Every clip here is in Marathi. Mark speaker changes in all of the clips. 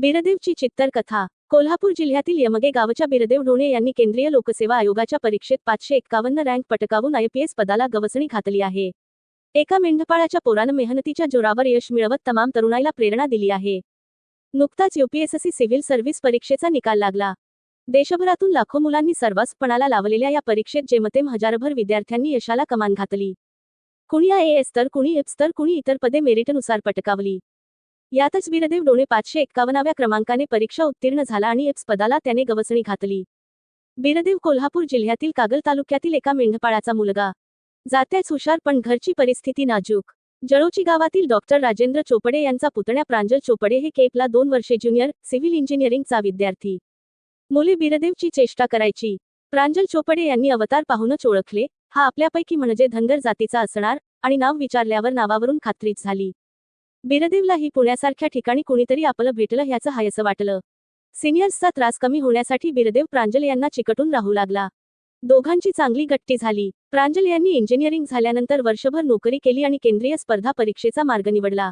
Speaker 1: बिरदेवची चित्तर कथा कोल्हापूर जिल्ह्यातील यमगे गावच्या बिरदेव ढोणे यांनी केंद्रीय लोकसेवा आयोगाच्या परीक्षेत पाचशे एक्कावन्न रँक पटकावून आयपीएस पदाला गवसणी घातली आहे. एका मेंढपाळाच्या पोरानं मेहनतीच्या जोरावर यश मिळवत तमाम तरुणाईला प्रेरणा दिली आहे. नुकताच युपीएससी सिव्हिल सर्व्हिस परीक्षेचा निकाल लागला. देशभरातून लाखो मुलांनी सर्वासपणाला लावलेल्या या परीक्षेत जेमतेम हजारभर विद्यार्थ्यांनी यशाला कमान घातली. कुणी आय एस तर कुणी एप्स तर कुणी इतर पदे मेरिटनुसार पटकावली. यातच वीरदेव डोळे पाचशे एक्कावन्नाव्या क्रमांकाने परीक्षा उत्तीर्ण झाला आणि एप्स पदाला त्याने गवसणी घातली. बीरदेव कोल्हापूर जिल्ह्यातील कागल तालुक्यातील एका मेंढपाळाचा मुलगा. जात्याच हुशार पण घरची परिस्थिती नाजूक. जळोची गावातील डॉक्टर राजेंद्र चोपडे यांचा पुतण्या प्रांजल चोपडे हे केपला दोन वर्षे ज्युनियर सिव्हिल इंजिनिअरिंगचा विद्यार्थी. मुले बीरदेवची चेष्टा करायची. प्रांजल चोपडे यांनी अवतार पाहूनच ओळखले हा आपल्यापैकी म्हणजे धनगर जातीचा असणार आणि नाव विचारल्यावर नावावरून खात्रीच झाली. बिरदेवलाही पुण्यासारख्या ठिकाणी कुणीतरी आपलं भेटलं ह्याचं हायसं वाटलं. सिनियर्सचा त्रास कमी होण्यासाठी बिरदेव प्रांजल यांना चिकटून राहू लागला. दोघांची चांगली गट्टी झाली. प्रांजल यांनी इंजिनिअरिंग झाल्यानंतर वर्षभर नोकरी केली आणि केंद्रीय स्पर्धा परीक्षेचा मार्ग निवडला.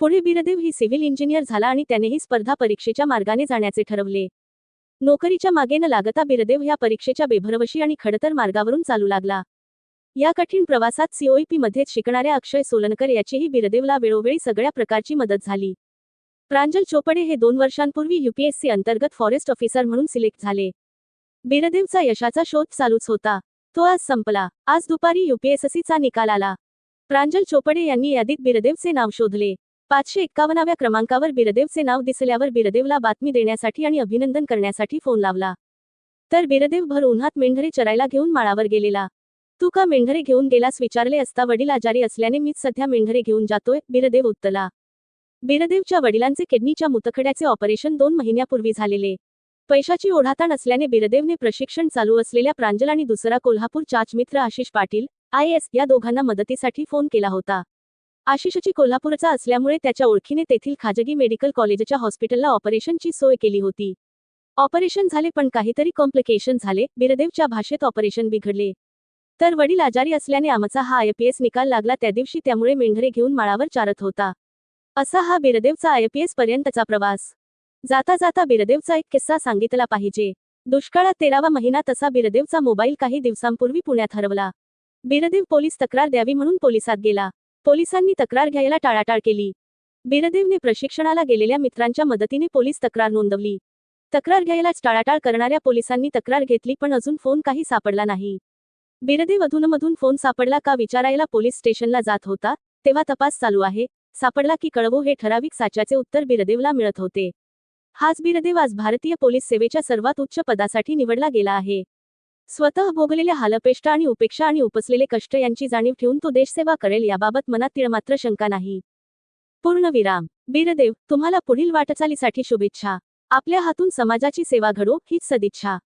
Speaker 1: पुढे बिरदेव ही सिव्हिल इंजिनियर झाला आणि त्यानेही स्पर्धा परीक्षेच्या मार्गाने जाण्याचे ठरवले. नोकरीच्या मागे न लागता बिरदेव ह्या परीक्षेच्या बेभरवशी आणि खडतर मार्गावरून चालू लागला. या कठीण प्रवासात सीओईपी मध्ये शिकणाऱ्या अक्षय सोलनकर याचीही बिरदेवला वेळोवेळी सगळ्या प्रकारची मदत झाली. प्रांजल चोपडे हे दोन वर्षांपूर्वी युपीएससी अंतर्गत फॉरेस्ट ऑफिसर म्हणून सिलेक्ट झाले. बिरदेवचा यशाचा शोध चालूच होता. तो आज संपला. आज दुपारी युपीएससीचा निकाल आला. प्रांजल चोपडे यांनी यादीत बिरदेवचे नाव शोधले. पाचशे एक्कावन्नाव्या क्रमांकावर बिरदेवचे नाव दिसल्यावर बिरदेवला बातमी देण्यासाठी आणि अभिनंदन करण्यासाठी फोन लावला. तर बिरदेव भर उन्हात मेंढरे चरायला घेऊन माळावर गेलेला. तू का मेंढरे घेऊन गेलास विचारले असता वडील आजारी असल्याने मीच सध्या मेंढरे घेऊन जातोय बिरदेव उत्तला. बिरदेवच्या वडिलांचे किडनीच्या मुतखड्याचे ऑपरेशन दोन महिन्यापूर्वी झालेले. पैशाची ओढाताण असल्याने बिरदेवने प्रशिक्षण चालू असलेल्या प्रांजल आणि दुसरा कोल्हापूर चाचमित्र आशिष पाटील आय एस या दोघांना मदतीसाठी फोन केला होता. आशिषची कोल्हापूरचा असल्यामुळे त्याच्या ओळखीने तेथील खाजगी मेडिकल कॉलेजच्या हॉस्पिटलला ऑपरेशनची सोय केली होती. ऑपरेशन झाले पण काहीतरी कॉम्प्लिकेशन झाले बिरदेवच्या भाषेत ऑपरेशन बिघडले. तर वडील आजारी असल्याने आमचा हा आयपीएस निकाल लागला त्या दिवशी त्यामुळे मेंढरे घेऊन माळावर चारत होता. असा हा बिरदेवचा आयपीएस पर्यंतचा प्रवास. जाता जाता बिरदेवचा एक किस्सा सांगितला पाहिजे. दुष्काळात तेरावा महिना तसा बिरदेवचा मोबाईल काही दिवसांपूर्वी पुण्यात हरवला. बिरदेव पोलीस तक्रार द्यावी म्हणून पोलिसात गेला. पोलिसांनी तक्रार घ्यायला टाळाटाळ केली. बिरदेवने प्रशिक्षणाला गेलेल्या मित्रांच्या मदतीने पोलीस तक्रार नोंदवली. तक्रार घ्यायलाच टाळाटाळ करणाऱ्या पोलिसांनी तक्रार घेतली पण अजून फोन काही सापडला नाही. बिरदेव अधूनमधून फोन सापडला का विचारायला पोलीस स्टेशनला जात होता तेव्हा तपास चालू आहे सापडला की कळवो हे ठराविक साच्याचे उत्तर बिरदेवला मिळत होते. हाच बिरदेव आज भारतीय पोलीस सेवेच्या सर्वात उच्च पदासाठी निवडला गेला आहे. स्वतः भोगलेल्या हालपेष्टा आणि उपेक्षा आणि उपसलेले कष्ट यांची जाणीव ठेवून तो देशसेवा करेल याबाबत मनात तिळमात्र शंका नाही. पूर्णविराम बिरदेव तुम्हाला पुढील वाटचालीसाठी शुभेच्छा. आपल्या हातून समाजाची सेवा घडो हीच सदिच्छा.